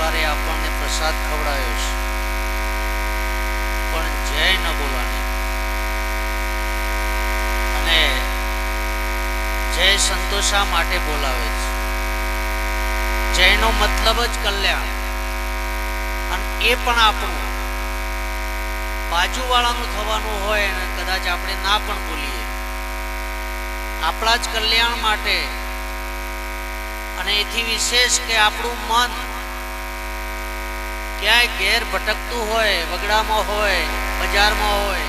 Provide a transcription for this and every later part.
પરિવારે આપણને પ્રસાદ ખવડાવ્યો છે. પણ જય ન બોલવાની અને જય સંતોષા માટે બોલાવે છે? જયનો મતલબ જ કલ્યાણ. અને એ પણ આપણું. બાજુવાળાનું થવાનું હોય અને કદાચ આપણે ના પણ બોલીએ. આપણા જ કલ્યાણ માટે. અને એથી વિશેષ કે આપણું મન ક્યાંય ઘેર ભટકતું હોય, વગડામાં હોય, બજારમાં હોય,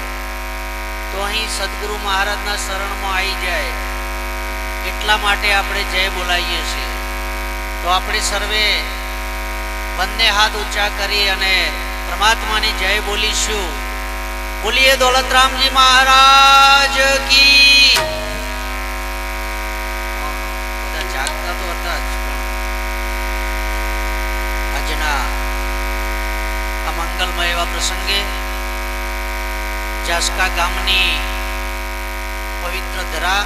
તો અહીં સદગુરુ મહારાજના શરણમાં આવી જાય. એટલા માટે આપણે જય બોલાવીએ છીએ. તો આપણે સર્વે બંને હાથ ઊંચા કરી અને પરમાત્માની જય બોલીશું. બોલીએ દોલતરામજી મહારાજ કી. જાગતા તો હતા જ પણ આજના આ મંગલમય એવા પ્રસંગે જાસકા ગામની પવિત્ર ધરા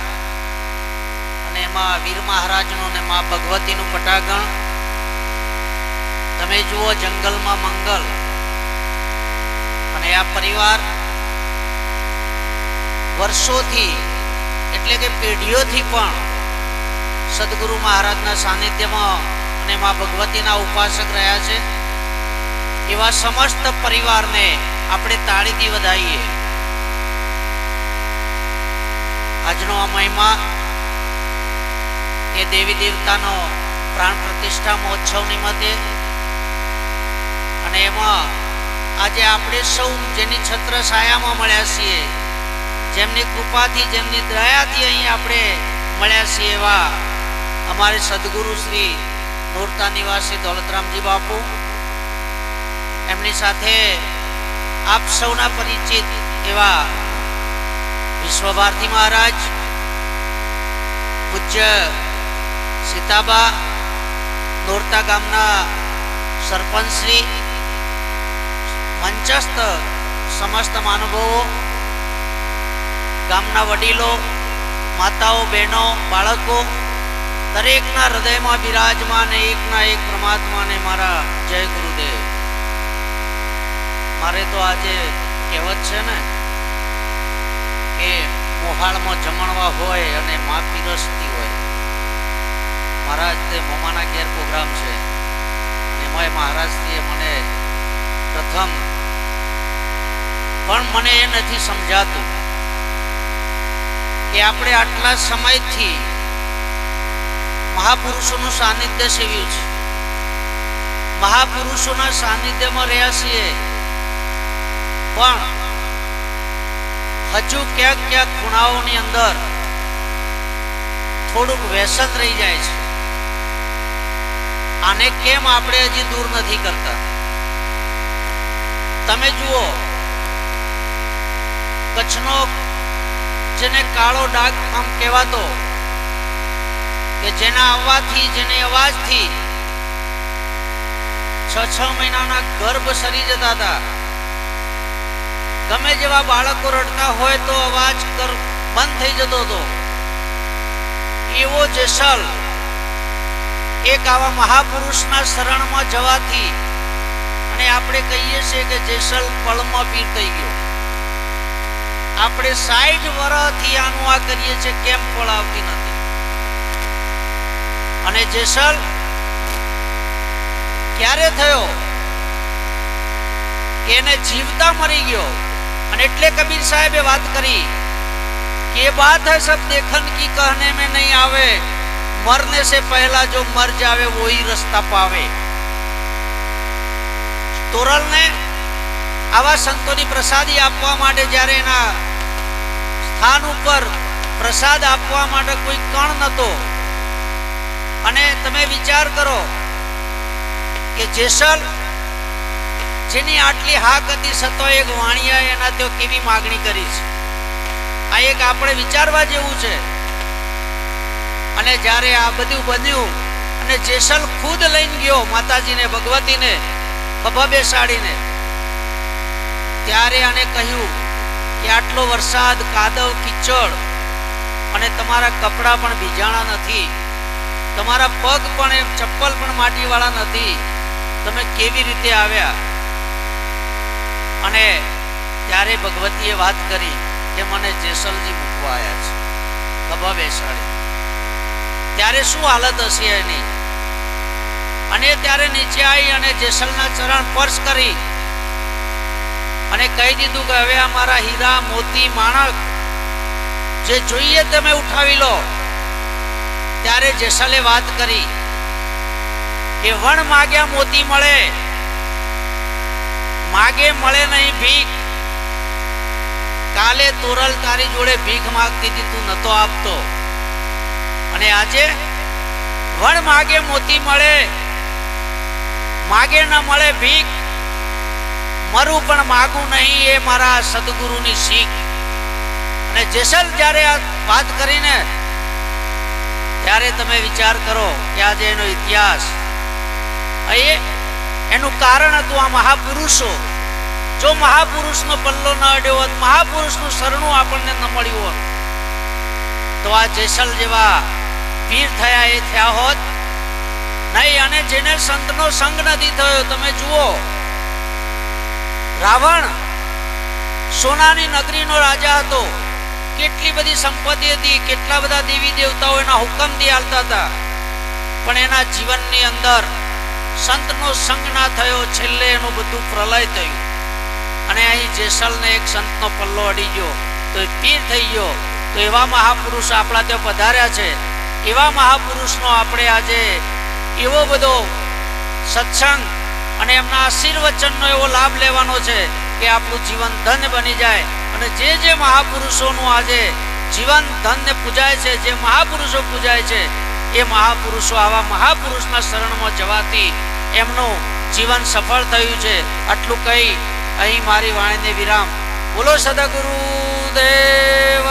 અને એમાં વીર મહારાજનું ને મા ભગવતીનું પટાગણ. તમે જુઓ જંગલમાં મંગલ અને આ પરિવાર વર્ષોથી એટલે કે પેઢીઓથી પણ સદગુરુ મહારાજના સાનિધ્યમાં અને મા ભગવતીના ઉપાસક રહ્યા છે. એવા સમસ્ત પરિવારને આપણે તાળીથી વધાવીએ. આજનો આ મહિમા એ દેવી દેવતાનો પ્રાણ પ્રતિષ્ઠા મહોત્સવ નિમિત્તે અને એમાં આજે આપણે સૌ જેની છત્ર છાયામાં મળ્યા છીએ, જેમની કૃપાથી, જેમની દયાથી અહીં આપણે મળ્યા છીએ એવા અમારે સદગુરુ શ્રી નોરતા નિવાસી દોલતરામજી બાપુ એમની સાથે આપ સૌના પરિચિત એવા વિશ્વભારતી મહારાજ, પૂજ્ય સીતાબા નોરતા ગામના સરપંચ શ્રી, મંચસ્થ સમસ્ત મહાનુભવો, ગામના વડીલો, માતાઓ, બહેનો, બાળકો, દરેકના હૃદયમાં બિરાજમાન એકના એક પરમાત્માને મારા જય ગુરુદેવ. મારે તો આજે કહેવત છે ને કે મોહાળમાં જમણવા હોય અને મા પીરસતી હોય. મહારાજ, તે મોમાના ઘેર પ્રોગ્રામ છે. અને એમાંય મહારાજશ્રીએ મને પ્રથમ પણ મને એ નથી સમજાતું કે આપણે આટલા સમયથી મહાપુરુષોનું સાનિધ્ય સેવ્યું છે. મહાપુરુષોના સાનિધ્યમાં રહ્યા છીએ. પણ હજુ ક્યાંક ક્યાંક ખૂણાઓની અંદર થોડુંક વ્યસન રહી જાય છે. આને કેમ આપણે હજી દૂર નથી કરતા? તમે જુઓ, કચ્છનો જેને કાળો ડાઘ આમ કહેવાતો, કે જેના આવવાથી, જેને અવાજથી છ છ મહિનાના ગર્ભ સરી જતા હતા. ગમે જેવા બાળકો રડતા હોય તો અવાજ કર બંધ થઈ જતો હતો. એવો જેસલ એક આવા મહાપુરુષના શરણમાં જવાથી અને આપણે કહીએ છીએ કે જેસલ પળમાં પીર થઈ ગયો. આપણે સાઠ વર્ષથી આનું આ કરીએ છીએ, કેમ ફળ આવતી નથી? અને જેસલ ક્યારે થયો? એને જીવતા મરી ગયો. અને એટલે કબીર સાહેબે વાત કરી કે એ બાત હે સબ દેખન કી કહને મે નહીં આવે. મરને સે પહેલા જો મર જાવે વોહી રસ્તા પાવે. તોરલ ને આવા સંતોની પ્રસાદી આપવા માટે જ્યારે એના સ્થાન ઉપર પ્રસાદ આપવા માટે કોઈ કણ નતો. અને તમે વિચાર કરો કે જેસલ જેની આટલી હાક હતી સતો એક વાણિયા એના તેઓ કેવી માગણી કરી છે? આ એક આપણે વિચારવા જેવું છે. અને જ્યારે આ બધું બન્યું અને જેસલ ખુદ લઈને ગયો માતાજીને, ભગવતીને ખભા બેસાડીને ત્યારે આને કહ્યું કે આટલો વરસાદ, કાદવ, કિચડ અને તમારા કપડાં પણ ભીજાણા નથી. તમારા પગ પણ એમ ચપ્પલ પણ માટીવાળા નથી. તમે કેવી રીતે આવ્યા? અને ત્યારે ભગવતીએ વાત કરી કે મને જેસલજી મૂકવા આવ્યા છે. ખભા બેસાડી ત્યારે શું હાલત હશે એની? અને ત્યારે નીચે આવી અને જેસલના ચરણ સ્પર્શ કરી અને કહી દીધું કે હવે આ મારા હીરા, મોતી, માણક જે જોઈએ તમે ઉઠાવી લો. ત્યારે જેસલે વાત કરી કે વણ માગ્યા મોતી મળે. માગે મળે નહીં ભીખ. કાલે તોરલ તારી જોડે ભીખ માગતી હતી, તું નતો આપતો. અને આજે વણ માગે મોતી મળે. માગે ન મળે ભીખ. મરું પણ માગું નહીં, એ મારા સદગુરુની શીખ. અને જેસલ જ્યારે આ વાત કરીને, ત્યારે તમે વિચાર કરો કે આજે એનો ઇતિહાસ. એ એનું કારણ હતું આ મહાપુરુષો. જો મહાપુરુષનો પલ્લો ન અડ્યો હોત, મહાપુરુષનું શરણું આપણને ન મળ્યું હોત, તો આ જેસલ જેવા પીર થયા એ થયા હોત. નહીં, અને જેને સંતનો સંગ નથી થયો, તમે જુઓ. રાવણ સોનાની નગરીનો રાજા હતો. કેટલી બધી સંપત્તિ હતી, કેટલા બધા દેવી દેવતાઓ એના હુકમથી હાલતા હતા. પણ એના જીવનની અંદર સંતનો સંગ ના થયો, છેલ્લે એનું બધું પ્રલય થયું. અને અહીં જેસલને એક સંતનો પલ્લો અડી ગયો. તો એ પીર થઈ ગયો. તો એવા મહાપુરુષ આપણા ત્યાં પધાર્યા છે. એવા મહાપુરુષનો આપણે આજે એવો બધો સત્સંગ અને એમના આશીર્વચનનો એવો લાભ લેવાનો છે કે આપણું જીવન ધન્ય બની જાય. અને જે જે મહાપુરુષોનું આજે જીવન ધન્ય પૂજાય છે, જે મહાપુરુષો પૂજાય છે એ મહાપુરુષો આવા મહાપુરુષના શરણમાં જવાથી એમનું જીવન સફળ થયું છે. આટલું કહી અહીં મારી વાણીને વિરામ. બોલો સદગુરુ દેવ